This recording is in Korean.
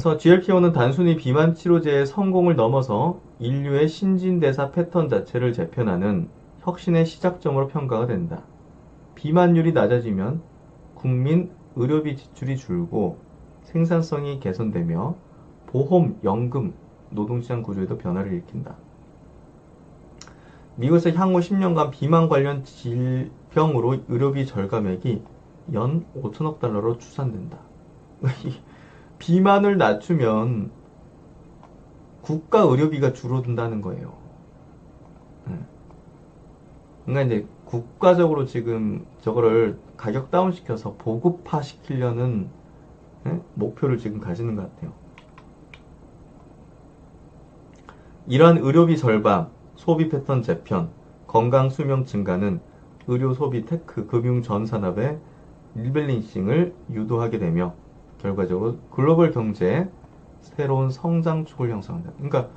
그래서 GLP-1은 단순히 비만 치료제의 성공을 넘어서 인류의 신진대사 패턴 자체를 재편하는 혁신의 시작점으로 평가가 된다. 비만율이 낮아지면 국민 의료비 지출이 줄고 생산성이 개선되며 보험, 연금, 노동시장 구조에도 변화를 일으킨다. 미국에서 향후 10년간 비만 관련 질병으로 의료비 절감액이 연 5천억 달러로 추산된다. 비만을 낮추면 국가 의료비가 줄어든다는 거예요. 네. 그러니까 이제 국가적으로 지금 저거를 가격 다운시켜서 보급화 시키려는 네? 목표를 지금 가지는 것 같아요. 이러한 의료비 절감, 소비 패턴 재편, 건강 수명 증가는 의료 소비 테크, 금융 전 산업의 리밸런싱을 유도하게 되며 결과적으로 글로벌 경제에 새로운 성장 축을 형성한다. 그러니까